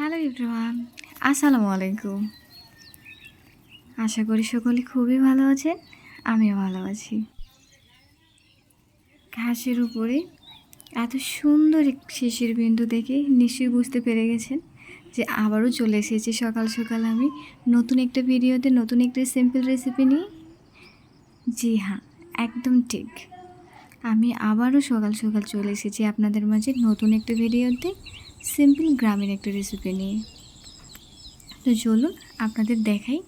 Hello ইব্রাহাম আসসালামু আলাইকুম আশা করি সকলে খুবই ভালো আছেন, আমিও ভালো আছি। ঘাসের উপরে এত সুন্দর শিশির বিন্দু দেখে নিশ্চয়ই বুঝতে পেরে গেছেন যে আবারও চলে এসেছি সকাল সকাল আমি নতুন একটা ভিডিওতে, নতুন একটা সিম্পল রেসিপি নিয়ে। জি হ্যাঁ একদম ঠিক। আমি আবারও সকাল সকাল চলে এসেছি আপনাদের মাঝে নতুন একটা ভিডিওতে। সিম্পল গ্রামের একটা রেসিপি নিয়ে। তো চলুন আপনাদের দেখাই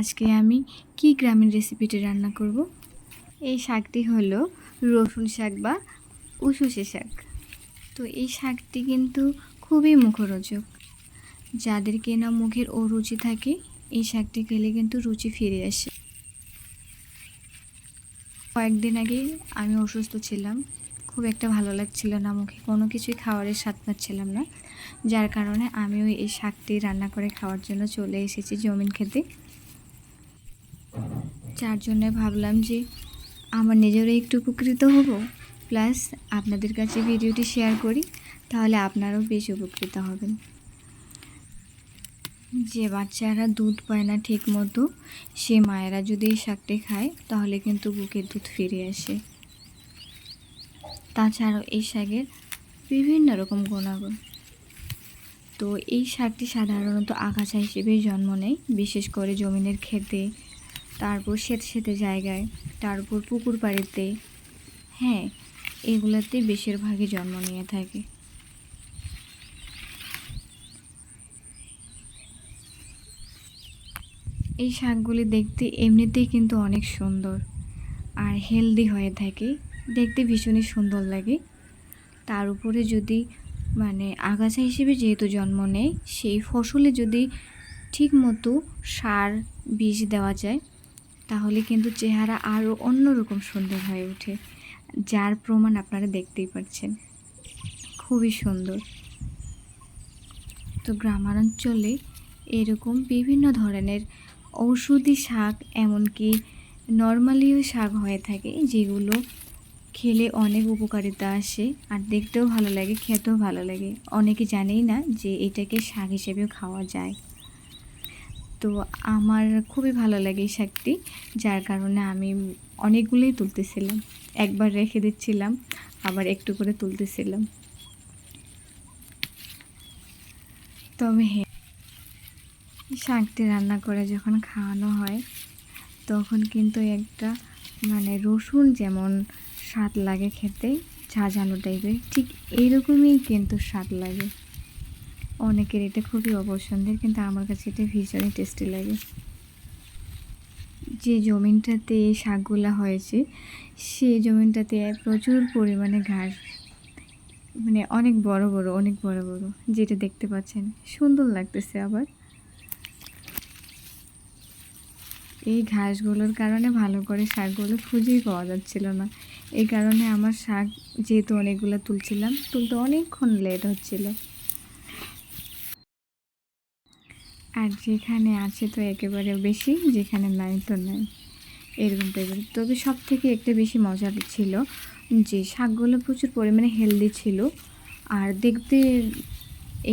আজকে আমি কি গ্রামের রেসিপিটি রান্না করব। এই শাকটি হলো রসুন শাক বা উসুসে শাক। তো এই শাকটি কিন্তু খুবই মুখরোচক। যাদের কেনা মুখের অরুচি থাকে, এই শাকটি খেলে কিন্তু রুচি ফিরে আসে। কয়েকদিন আগে আমি অসুস্থ ছিলাম খুব একটা ভালো লাগছিল না। মুখে কোনো কিছুই খাওয়ারের স্বাদ পাচ্ছিলাম না। যার কারণে আমিও এই শাকটি রান্না করে খাওয়ার জন্য চলে এসেছি জমিন খেতে। যার জন্য ভাবলাম যে আমার নিজেরও একটু উপকৃত হব। প্লাস আপনাদের কাছে ভিডিওটি শেয়ার করি, তাহলে আপনারাও বেশ উপকৃত হবেন। যে বাচ্চারা দুধ পায় না ঠিক মতো সে মায়েরা যদি এই শাকটি খায়, তাহলে কিন্তু বুকের দুধ ফিরে আসে। তাছাড়াও এই শাকের বিভিন্ন রকম গুণাগুণ। তো এই শাকটি সাধারণত আগাছা হিসেবে জন্ম নেয়, বিশেষ করে জমিনের খেতে তারপর সেতে সেতে জায়গায়, তারপর পুকুর পাড়িতে। হ্যাঁ এগুলোতে বেশিরভাগই জন্ম নিয়ে থাকে। এই শাকগুলি দেখতে এমনিতেই কিন্তু অনেক সুন্দর আর হেলদি হয়ে থাকে। দেখতে ভীষণই সুন্দর লাগে। তার উপরে যদি মানে আগাছা হিসেবে যেহেতু জন্ম নেয়, সেই ফসলে যদি ঠিক মতো সার, বীজ দেওয়া যায়, তাহলে কিন্তু চেহারা আরও অন্যরকম সুন্দর হয়ে ওঠে, যার প্রমাণ আপনারা দেখতেই পাচ্ছেন। খুবই সুন্দর। তো গ্রামাঞ্চলে এরকম বিভিন্ন ধরনের ঔষধি শাক, এমনকি নর্মালিও শাক হয়ে থাকে, যেগুলো খেলে অনেক উপকারিতা আসে আর দেখতেও ভালো লাগে, খেতেও ভালো লাগে। অনেকে জানেই না যে এটাকে শাক হিসেবেও খাওয়া যায়। তো আমার খুবই ভালো লাগে এই শাকটি, যার কারণে আমি অনেকগুলোই তুলতেছিলাম। একবার রেখে দিচ্ছিলাম, আবার একটু করে তুলতেছিলাম। তবে হ্যাঁ শাকটি রান্না করে যখন খাওয়ানো হয়, তখন কিন্তু একটা মানে রসুন যেমন স্বাদ লাগে খেতে ঝাঁঝালো টাইপের ঠিক এইরকমই কিন্তু স্বাদ লাগে। অনেকের এটা খুবই অপছন্দের, কিন্তু আমার কাছে এটা ভীষণই টেস্টি লাগে। যে জমিনটাতে শাকগুলো হয়েছে সেই জমিনটাতে প্রচুর পরিমাণে ঘাস। মানে অনেক বড় বড়, অনেক বড় বড়, যেটা দেখতে পাচ্ছেন। সুন্দর লাগতেছে আবার। এই ঘাসগুলোর কারণে ভালো করে শাকগুলো খুঁজেই পাওয়া যাচ্ছিল না। এই কারণে আমার শাক যেহেতু অনেকগুলো তুলছিলাম, তুলতে অনেকক্ষণ লেট হচ্ছিল। আর যেখানে আছে তো একেবারে বেশি, যেখানে নাই তো নাই, এরকম টাইপের তবে সব থেকে একটা বেশি মজার ছিল যে শাকগুলো প্রচুর পরিমাণে হেলদি ছিল। আর দেখতে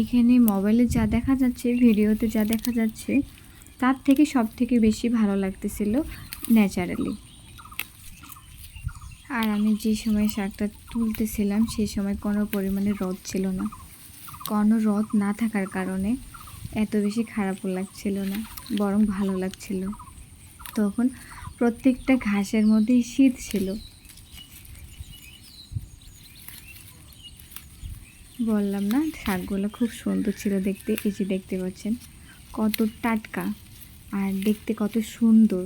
এখানে মোবাইলে যা দেখা যাচ্ছে, ভিডিওতে যা দেখা যাচ্ছে, তার থেকে সব থেকে বেশি ভালো লাগতেছিল ন্যাচারালি। আর আমি যে সময় শাকটা তুলতেছিলাম সেই সময় কোনো পরিমাণে রদ ছিল না। কোনো রদ না থাকার কারণে এত বেশি খারাপও লাগছিল না, বরং ভালো লাগছিল। তখন প্রত্যেকটা ঘাসের মধ্যেই শীত ছিল। বললাম, না, শাকগুলো খুব সুন্দর ছিল দেখতে। এই যে দেখতে পাচ্ছেন, কত টাটকা আর দেখতে কত সুন্দর।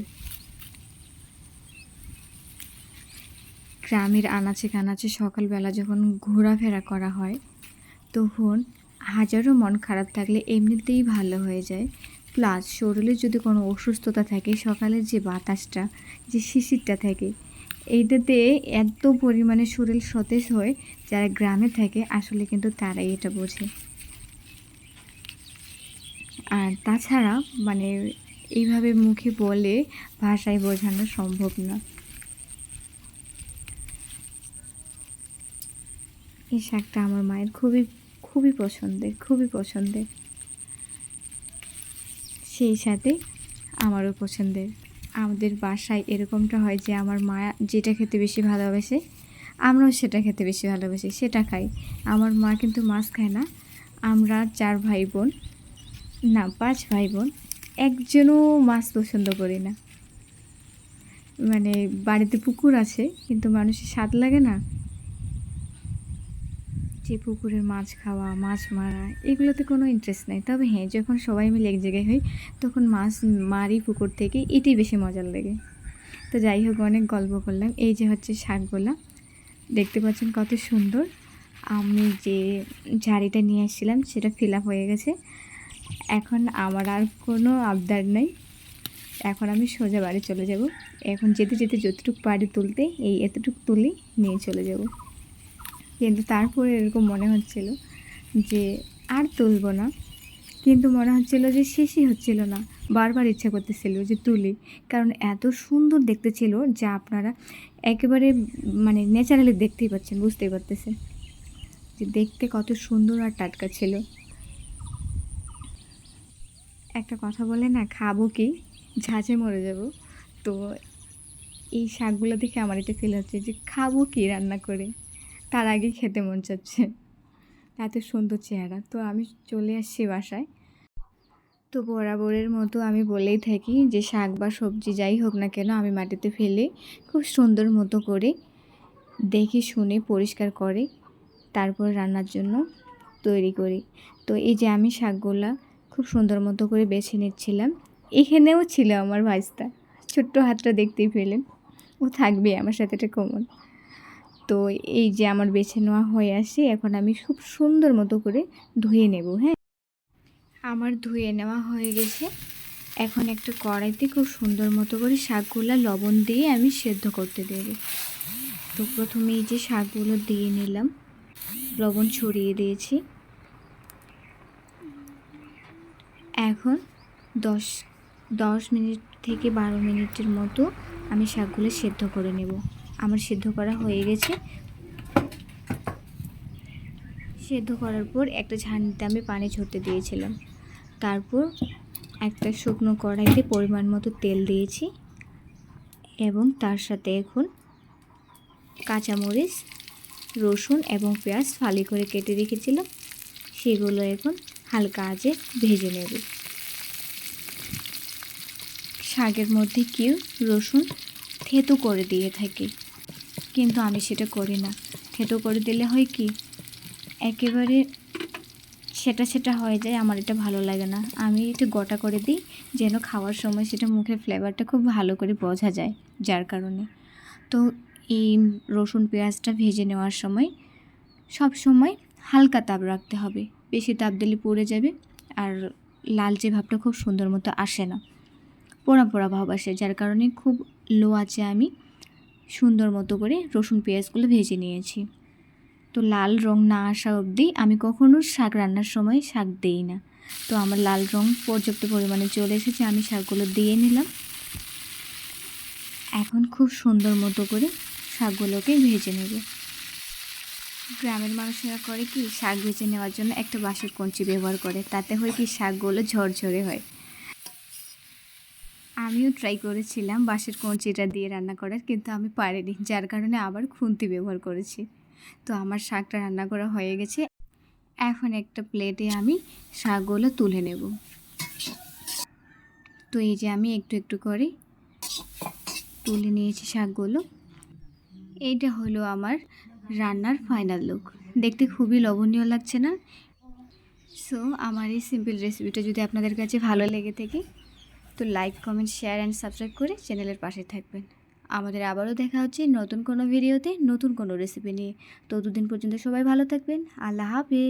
গ্রামের আনাচে কানাচে সকালবেলা যখন ঘোরাফেরা করা হয়, তখন হাজারো মন খারাপ থাকলে এমনিতেই ভালো হয়ে যায়। প্লাস শরীরে যদি কোনো অসুস্থতা থাকে, সকালের যে বাতাসটা, যে শিশিরটা থাকে, এইটাতে এত পরিমাণে শরীর সতেজ হয়, যারা গ্রামে থাকে, আসলে কিন্তু তারাই এটা বোঝে। আর তাছাড়া মানে এইভাবে মুখে বলে ভাষায় বোঝানো সম্ভব না। এই শাকটা আমার মায়ের খুবই খুবই পছন্দের খুবই পছন্দের। সেই সাথে আমারও পছন্দের। আমাদের বাসায় এরকমটা হয় যে আমার মা যেটা খেতে বেশি ভালোবাসে, আমরাও সেটা খেতে বেশি ভালোবাসি, সেটা খাই। আমার মা কিন্তু মাছ খায় না। আমরা চার ভাই বোন না, পাঁচ ভাই বোন একজনও মাছ পছন্দ করি না। মানে বাড়িতে পুকুর আছে, কিন্তু মানুষের স্বাদ লাগে না। যে পুকুরের মাছ খাওয়া, মাছ মারা, এগুলোতে কোনো ইন্টারেস্ট নেই। তবে হ্যাঁ যখন সবাই মিলে এক জায়গায় হই, তখন মাছ মারি পুকুর থেকে, এটাই বেশি মজার লাগে। তো যাই হোক, অনেক গল্প করলাম। এই যে হচ্ছে শাকগোলা, দেখতে পাচ্ছেন কত সুন্দর। আমি যে ঝাড়িটা নিয়ে আসছিলাম, সেটা ফিল আপ হয়ে গেছে। এখন আমার আর কোনো আবদার নেই। এখন আমি সোজা বাড়ি চলে যাব। এখন যেতে যেতে যতটুকু পারি তুলতে, এই এতটুকু তুলে নিয়ে চলে যাব। কিন্তু তারপরে এরকম মনে হচ্ছিল যে আর তুলব না। কিন্তু মনে হচ্ছিল যে শেষই হচ্ছিল না। বারবার ইচ্ছা করতেছিল যে তুলি। কারণ এত সুন্দর দেখতে ছিল যা আপনারা একেবারে মানে ন্যাচারালি দেখতেই পাচ্ছেন, বুঝতেই পারতেছেন। যে দেখতে কত সুন্দর আর টাটকা ছিল। একটা কথা বলে না, খাব কি? ঝাঁঝে মরে যাব। তো এই শাকগুলো দেখে আমার এটা ফিল হচ্ছে যে খাব কি রান্না করে? তার আগে খেতে মন চাচ্ছে। এত সুন্দর চেহারা। তো আমি চলে আসছি বাসায়। তো বরাবরের মতো আমি বলেই থাকি যে শাক বা সবজি যাই হোক না কেন আমি মাটিতে ফেলে খুব সুন্দর মতো করে দেখে, শুনে, পরিষ্কার করে তারপর রান্নার জন্য তৈরি করি। তো এই যে আমি শাকগুলা খুব সুন্দর মতো করে বেছে নিচ্ছিলাম। এখানেও ছিল আমার ভাজটা ছোট্ট হাতটা দেখতেই পেলেন। ও থাকবে আমার সাথে এটা কমন তো এই যে আমার বেছে নেওয়া হয়ে আসে, এখন আমি খুব সুন্দর মতো করে ধুয়ে নেব হ্যাঁ? আমার ধুয়ে নেওয়া হয়ে গেছে। এখন একটা কড়াইতে খুব সুন্দর মতো করে শাকগুলো লবণ দিয়ে আমি সেদ্ধ করতে দেব। তো প্রথমে এই যে শাকগুলো দিয়ে নিলাম, লবণ ছড়িয়ে দিয়েছি। এখন দশ দশ মিনিট থেকে বারো মিনিটের মতো আমি শাকগুলো সেদ্ধ করে নেব। আমার সেদ্ধ করা হয়ে গেছে। সেদ্ধ করার পর একটা ঝাঁনিতে আমি পানি ছড়তে দিয়েছিলাম। তারপর একটা শুকনো কড়াইতে পরিমাণ মতো তেল দিয়েছি এবং তার সাথে এখন কাঁচামরিচ, রসুন এবং পেঁয়াজ ফালি করে কেটে রেখেছিলাম। সেগুলো এখন হালকা আজে ভেজে নেব। শাকের মধ্যে কেউ রসুন থেতু করে দিয়ে থাকে। কিন্তু আমি সেটা করি না। থেতু করে দিলে হয় কি, একেবারে সেটা সেটা হয়ে যায়, আমার এটা ভালো লাগে না। আমি এটা গোটা করে দিই, যেন খাওয়ার সময় সেটা মুখের ফ্লেভারটা খুব ভালো করে বোঝা যায়, যার কারণে। তো এই রসুন পেঁয়াজটা ভেজে নেওয়ার সময় সব সময় হালকা তাপ রাখতে হবে। বেশি তাপ দিলে পড়ে যাবে, আর লালচে ভাবটা খুব সুন্দর মতো আসে না। পোড়া পোড়া ভাব আসে, যার কারণে খুব লো আছে আমি সুন্দর মতো করে রসুন পেঁয়াজগুলো ভেজে নিয়েছি। তো লাল রং না আসা অবধি আমি কখনো শাক রান্নার সময় শাক দিই না। তো আমার লাল রং পর্যাপ্ত পরিমাণে চলে এসেছে, আমি শাকগুলো দিয়ে নিলাম। এখন খুব সুন্দর মতো করে শাকগুলোকে ভেজে নেব। গ্রামের মানুষেরা করে কি, শাক ভেজে নেওয়ার জন্য একটা বাঁশের কঞ্চি ব্যবহার করে, তাতে হয় কি শাকগুলো ঝরঝরে হয়। ট্রাই করেছিলাম বাঁশের কঞ্চিটা দিয়ে রান্না করার, কিন্তু আমি পারিনি, যার কারণে আবার খুন্তি ব্যবহার করেছি। তো আমার শাকটা রান্না করা হয়ে গেছে। এখন একটা প্লেটে আমি শাকগুলো তুলে নেব। তো এই যে আমি একটু একটু করে তুলে নিয়েছি শাকগুলো। এইটা হলো আমার রান্নার ফাইনাল লুক দেখতে খুবই লবণীয় লাগছে না? সো আমার এই সিম্পল রেসিপিটা যদি আপনাদের কাছে ভালো লেগে থাকে তো like comment share and subscribe করে চ্যানেলের পাশে থাকবেন। আমাদের আবারও দেখা হচ্ছে নতুন কোনো ভিডিওতে নতুন কোনো রেসিপি নিয়ে। ততদিন পর্যন্ত সবাই ভালো থাকবেন। আল্লাহ হাফিজ।